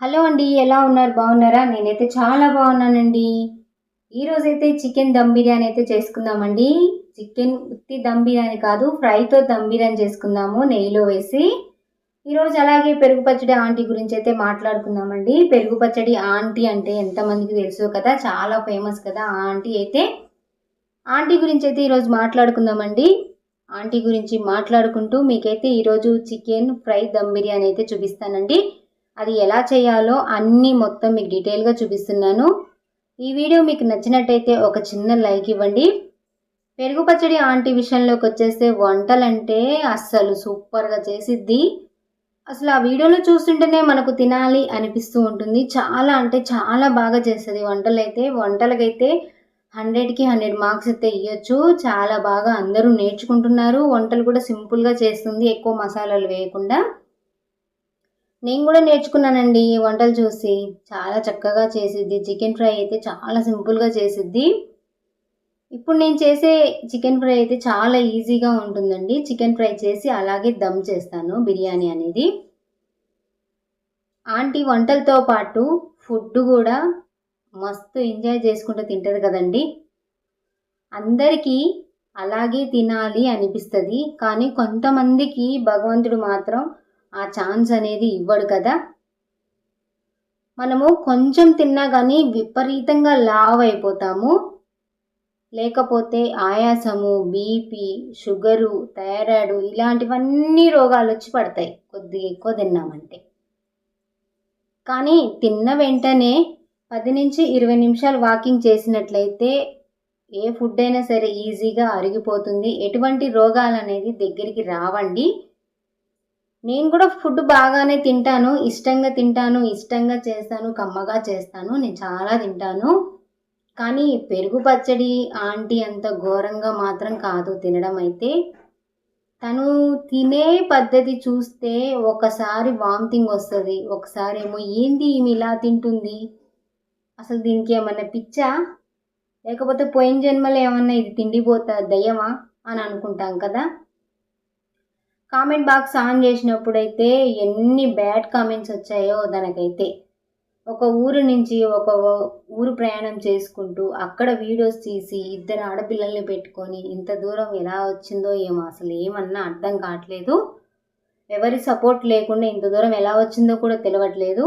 Hello అండి ఎలా ఉన్నారు? బాగున్నారా? నేనైతే చాలా బాగున్నానండి. ఈరోజైతే చికెన్ దమ్ బిర్యానీ అయితే చేసుకుందామండి. చికెన్ ఉత్తి దమ్ బిర్యానీ కాదు ఫ్రైతో దమ్ బిర్యానీ చేసుకుందాము నెయ్యిలో వేసి. ఈరోజు అలాగే పెరుగు పచ్చడి ఆంటీ గురించి అయితే మాట్లాడుకుందామండి. పెరుగు పచ్చడి ఆంటీ అంటే ఎంతమందికి తెలుసో కదా చాలా ఫేమస్ కదా ఆంటీ అయితే. ఆంటీ గురించి అయితే ఈరోజు మాట్లాడుకుందామండి. ఆంటీ గురించి మాట్లాడుకుంటూ మీకైతే ఈరోజు చికెన్ ఫ్రై దమ్ బిర్యానీ అయితే చూపిస్తానండి. అది ఎలా చేయాలో అన్నీ మొత్తం మీకు డీటెయిల్గా చూపిస్తున్నాను. ఈ వీడియో మీకు నచ్చినట్టయితే ఒక చిన్న లైక్ ఇవ్వండి. పెరుగు పచ్చడి ఆంటీ విషయంలోకి వచ్చేస్తే వంటలంటే అస్సలు సూపర్గా చేసిద్ది. అసలు ఆ వీడియోలో చూస్తుంటేనే మనకు తినాలి అనిపిస్తూ ఉంటుంది. చాలా అంటే చాలా బాగా చేస్తుంది వంటలైతే. వంటలకైతే హండ్రెడ్కి హండ్రెడ్ మార్క్స్ అయితే ఇవ్వచ్చు చాలా బాగా అందరూ నేర్చుకుంటున్నారు. వంటలు కూడా సింపుల్గా చేస్తుంది. ఎక్కువ మసాలాలు వేయకుండా. నేను కూడా నేర్చుకున్నానండి ఈ వంటలు చూసి. చాలా చక్కగా చేసిద్ది. చికెన్ ఫ్రై అయితే చాలా సింపుల్గా చేసిద్ది. ఇప్పుడు నేను చేసే చికెన్ ఫ్రై అయితే చాలా ఈజీగా ఉంటుందండి. చికెన్ ఫ్రై చేసి అలాగే దమ్ చేస్తాను బిర్యానీ అనేది. ఆంటీ వంటలతో పాటు ఫుడ్ కూడా మస్తు ఎంజాయ్ చేసుకుంటూ తింటుంది కదండి. అందరికీ అలాగే తినాలి అనిపిస్తుంది. కానీ కొంతమందికి భగవంతుడు మాత్రం ఆ ఛాన్స్ అనేది ఇవ్వడు కదా. మనము కొంచెం తిన్నా కానీ విపరీతంగా లావ్ అయిపోతాము. లేకపోతే ఆయాసము బీపీ షుగరు థైరాయిడ్ ఇలాంటివన్నీ రోగాలు వచ్చి పడతాయి. కొద్దిగా ఎక్కువ తిన్నామంటే. కానీ తిన్న వెంటనే పది నుంచి ఇరవై నిమిషాలు వాకింగ్ చేసినట్లయితే ఏ ఫుడ్ అయినా సరే ఈజీగా అరిగిపోతుంది. ఎటువంటి రోగాలు అనేది దగ్గరికి రావండి. నేను కూడా ఫుడ్ బాగానే తింటాను ఇష్టంగా తింటాను ఇష్టంగా చేస్తాను కమ్మగా చేస్తాను నేను చాలా తింటాను. కానీ పెరుగు పచ్చడి ఆంటీ అంత ఘోరంగా మాత్రం కాదు తినడం అయితే. తను తినే పద్ధతి చూస్తే ఒకసారి వామిటింగ్ వస్తుంది. ఒకసారి ఏమో ఏంది ఈమె ఇలా తింటుంది? అసలు దీనికి ఏమన్నా పిచ్చా? లేకపోతే పోయిన జన్మలో ఏమన్నా ఇది తిండిపోతా దయ్యమా? అని అనుకుంటాం కదా. కామెంట్ బాక్స్ ఆన్ చేసినప్పుడైతే ఎన్ని బ్యాడ్ కామెంట్స్ వచ్చాయో దానికైతే ఒక ఊరు నుంచి ఒక ఊరు ప్రయాణం చేసుకుంటూ అక్కడ వీడియోస్ తీసి ఇద్దరు ఆడపిల్లల్ని పెట్టుకొని ఇంత దూరం ఎలా వచ్చిందో ఏమో అసలు ఏమన్నా అర్థం కావట్లేదు. ఎవరి సపోర్ట్ లేకుండా ఇంత దూరం ఎలా వచ్చిందో కూడా తెలియట్లేదు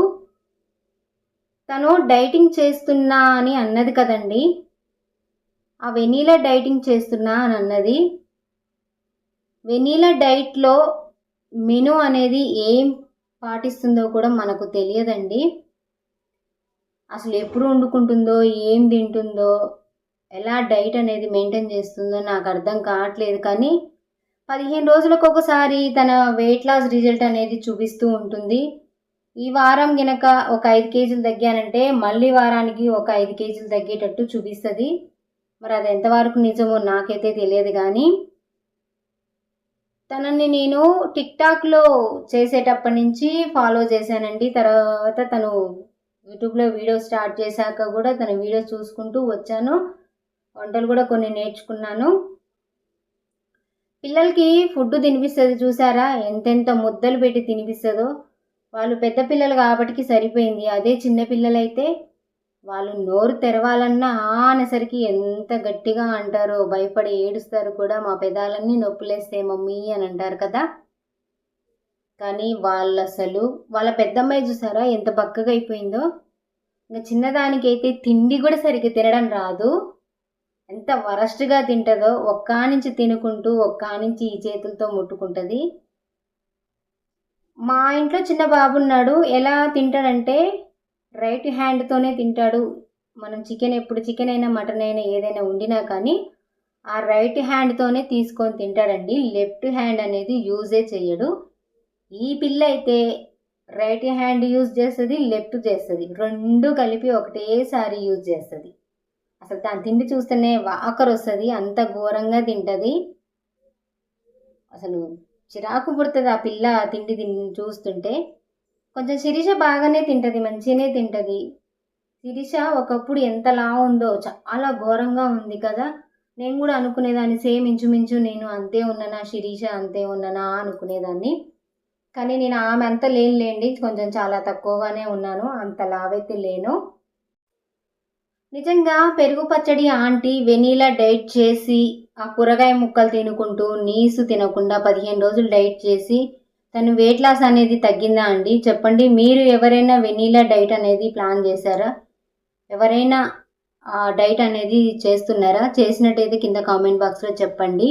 తను డైటింగ్ చేస్తున్నా అని అన్నది కదండి. ఆ వెనీలా డైటింగ్ చేస్తున్నా అని అన్నది. వెనీలా డైట్లో మెను అనేది ఏం పాటిస్తుందో కూడా మనకు తెలియదండి. అసలు ఎప్పుడు వండుకుంటుందో ఏం తింటుందో ఎలా డైట్ అనేది మెయింటైన్ చేస్తుందో నాకు అర్థం కావట్లేదు. కానీ పదిహేను రోజులకు ఒకసారి తన వెయిట్ లాస్ రిజల్ట్ అనేది చూపిస్తూ ఉంటుంది. ఈ వారం గినక ఒక ఐదు కేజీలు తగ్గానంటే మళ్ళీ వారానికి ఒక ఐదు కేజీలు తగ్గేటట్టు చూపిస్తుంది. మరి అది ఎంతవరకు నిజమో నాకైతే తెలియదు కానీ తనని నేను టిక్టాక్లో చేసేటప్పటి నుంచి ఫాలో చేశానండి. తర్వాత తను యూట్యూబ్లో వీడియో స్టార్ట్ చేశాక కూడా తన వీడియో చూసుకుంటూ వచ్చాను. వంటలు కూడా కొన్ని నేర్చుకున్నాను. పిల్లలకి ఫుడ్ తినిపిస్తుంది చూసారా? ఎంతెంత ముద్దలు పెట్టి తినిపిస్తుందో. వాళ్ళు పెద్ద పిల్లలు కాబట్టి సరిపోయింది. అదే చిన్న పిల్లలైతే వాళ్ళు నోరు తెరవాలన్నా అనేసరికి ఎంత గట్టిగా అంటారో భయపడి ఏడుస్తారు కూడా మా పెదాలన్నీ నొప్పులేస్తే మమ్మీ అని అంటారు కదా. కానీ వాళ్ళు అసలు వాళ్ళ పెద్దమ్మాయి చూసారా ఎంత బక్కగా అయిపోయిందో? ఇంకా చిన్నదానికైతే తిండి కూడా సరిగ్గా తినడం రాదు. ఎంత వరస్ట్గా తింటుందో ఒక్కా నుంచి తినుకుంటూ ఒక్కా నుంచి ఈ చేతులతో ముట్టుకుంటుంది. మా ఇంట్లో చిన్న బాబు ఉన్నాడు ఎలా తింటాడంటే రైట్ హ్యాండ్తోనే తింటాడు. మనం చికెన్ ఎప్పుడు చికెన్ అయినా మటన్ అయినా ఏదైనా వండినా కానీ ఆ రైట్ హ్యాండ్తోనే తీసుకొని తింటాడండి. లెఫ్ట్ హ్యాండ్ అనేది యూజే చేయడు ఈ పిల్ల అయితే రైట్ హ్యాండ్ యూజ్ చేస్తుంది లెఫ్ట్ చేస్తుంది. రెండు కలిపి ఒకటేసారి యూజ్ చేస్తుంది. అసలు దాని తిండి చూస్తేనే వాకర్ వస్తుంది అంత ఘోరంగా తింటుంది. అసలు చిరాకు పుడుతుంది ఆ పిల్ల తిండి తిని చూస్తుంటే. కొంచెం శిరీష బాగానే తింటుంది మంచిగానే తింటుంది. శిరీష ఒకప్పుడు ఎంతలా ఉందో చాలా ఘోరంగా ఉంది కదా. నేను కూడా అనుకునేదాన్ని సేమ్ ఇంచుమించు నేను అంతే ఉన్నానా శిరీష అంతే ఉన్నానా అనుకునేదాన్ని. కానీ నేను ఆమె అంత లేనులేండి కొంచెం చాలా తక్కువగానే ఉన్నాను అంత లావైతే లేను. నిజంగా పెరుగు పచ్చడి ఆంటీ వెనీలా డైట్ చేసి ఆ కూరగాయ ముక్కలు తినుకుంటూ నీసు తినకుండా పదిహేను రోజులు డైట్ చేసి తను వెయిట్ లాస్ అనేది తగ్గిందా అండి? చెప్పండి మీరు ఎవరైనా వెనీలా డైట్ అనేది ప్లాన్ చేశారా? ఎవరైనా ఆ డైట్ అనేది చేస్తున్నారా? చేసినట్టయితే కింద కామెంట్ బాక్స్లో చెప్పండి.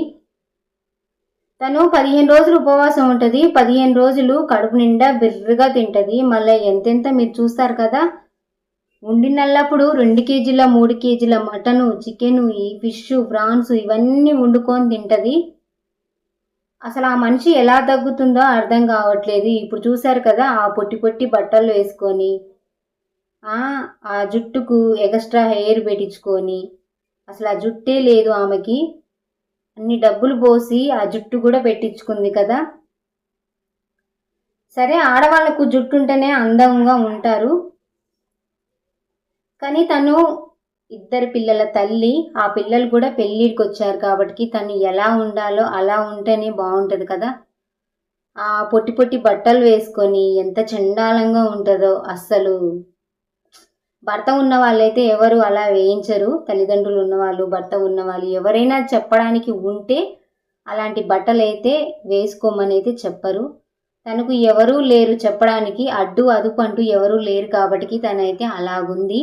తను పదిహేను రోజులు ఉపవాసం ఉంటుంది. పదిహేను రోజులు కడుపు నిండా బిర్రగా తింటుంది. మళ్ళీ ఎంతెంత మీరు చూస్తారు కదా? వండినల్లప్పుడు రెండు కేజీల మూడు కేజీల మటను చికెను ఈ ఫిష్ ప్రాన్స్ ఇవన్నీ వండుకొని తింటుంది. అసలు ఆ మనిషి ఎలా తగ్గుతుందో అర్థం కావట్లేదు. ఇప్పుడు చూశారు కదా ఆ పొట్టి పొట్టి బట్టలు వేసుకొని ఆ జుట్టుకు ఎక్స్ట్రా హెయిర్ పెట్టించుకొని అసలు ఆ జుట్టే లేదు ఆమెకి. అన్ని డబ్బులు పోసి ఆ జుట్టు కూడా పెట్టించుకుంది కదా. సరే ఆడవాళ్ళకు జుట్టు ఉంటేనే అందంగా ఉంటారు. కానీ తను ఇద్దరు పిల్లల తల్లి ఆ పిల్లలు కూడా పెళ్ళిడికి వచ్చారు కాబట్టి తను ఎలా ఉండాలో అలా ఉంటేనే బాగుంటుంది కదా. ఆ పొట్టి పొట్టి బట్టలు వేసుకొని ఎంత చండాలంగా ఉంటుందో అస్సలు. భర్త ఉన్న వాళ్ళైతే ఎవరు అలా వేయించరు. తల్లిదండ్రులు ఉన్నవాళ్ళు భర్త ఉన్నవాళ్ళు ఎవరైనా చెప్పడానికి ఉంటే అలాంటి బట్టలు అయితే వేసుకోమని అయితే చెప్పరు. తనకు ఎవరూ లేరు చెప్పడానికి అడ్డు అదుపు అంటూ ఎవరూ లేరు కాబట్టి తనైతే అలాగుంది.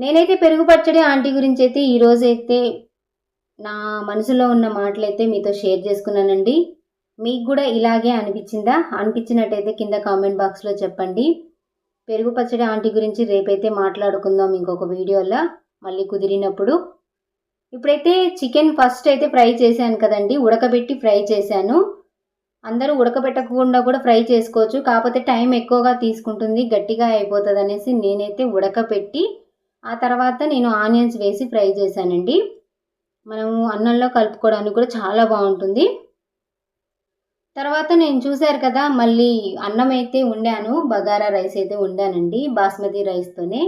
నేనైతే పెరుగు పచ్చడి ఆంటీ గురించి అయితే ఈరోజు అయితే నా మనసులో ఉన్న మాటలైతే మీతో షేర్ చేసుకున్నానండి. మీకు కూడా ఇలాగే అనిపించిందా? అనిపించినట్టయితే కింద కామెంట్ బాక్స్లో చెప్పండి. పెరుగు పచ్చడి ఆంటీ గురించి రేపైతే మాట్లాడుకుందాం ఇంకొక వీడియోలో. మళ్ళీ కుదిరినప్పుడు. ఇప్పుడైతే చికెన్ ఫస్ట్ అయితే ఫ్రై చేశాను కదండి. ఉడకబెట్టి ఫ్రై చేశాను. అందరూ ఉడకబెట్టకుండా కూడా ఫ్రై చేసుకోవచ్చు. కాకపోతే టైం ఎక్కువగా తీసుకుంటుంది. గట్టిగా అయిపోతుంది అనేసి నేనైతే ఉడకబెట్టి ఆ తర్వాత నేను ఆనియన్స్ వేసి ఫ్రై చేశానండి. మనము అన్నంలో కలుపుకోవడానికి కూడా చాలా బాగుంటుంది. తర్వాత నేను చూశారు కదా మళ్ళీ అన్నం అయితే వండాను బగారా రైస్ అయితే వండానండి బాస్మతి రైస్తోనే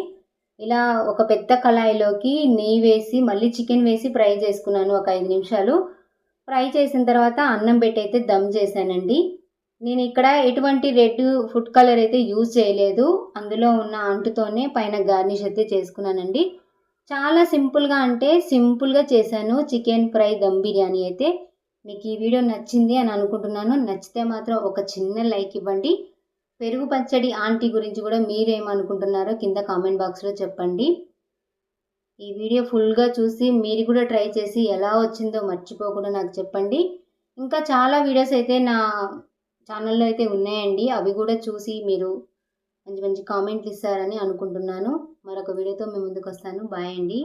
ఇలా ఒక పెద్ద కళాయిలోకి నెయ్యి వేసి మళ్ళీ చికెన్ వేసి ఫ్రై చేసుకున్నాను ఒక ఐదు నిమిషాలు. ఫ్రై చేసిన తర్వాత అన్నం పెట్టి అయితే దమ్ చేశానండి. నేను ఇక్కడ ఎటువంటి రెడ్ ఫుడ్ కలర్ అయితే యూజ్ చేయలేదు. అందులో ఉన్న అంటుతోనే పైన గార్నిష్ అయితే చేసుకున్నానండి. చాలా సింపుల్గా అంటే సింపుల్గా చేశాను. చికెన్ ఫ్రై దమ్ బిర్యానీ అయితే. మీకు ఈ వీడియో నచ్చింది అని అనుకుంటున్నాను. నచ్చితే మాత్రం ఒక చిన్న లైక్ ఇవ్వండి. పెరుగు పచ్చడి ఆంటీ గురించి కూడా మీరేమనుకుంటున్నారో కింద కామెంట్ బాక్స్లో చెప్పండి. ఈ వీడియో ఫుల్గా చూసి మీరు కూడా ట్రై చేసి ఎలా వచ్చిందో మర్చిపోకుండా నాకు చెప్పండి. ఇంకా చాలా వీడియోస్ అయితే నా ఛానల్లో అయితే ఉన్నాయండి. అవి కూడా చూసి మీరు మంచి మంచి కామెంట్లు ఇస్తారని అనుకుంటున్నాను. మరొక వీడియోతో మేము ముందుకు వస్తాను. బాయ్ అండి.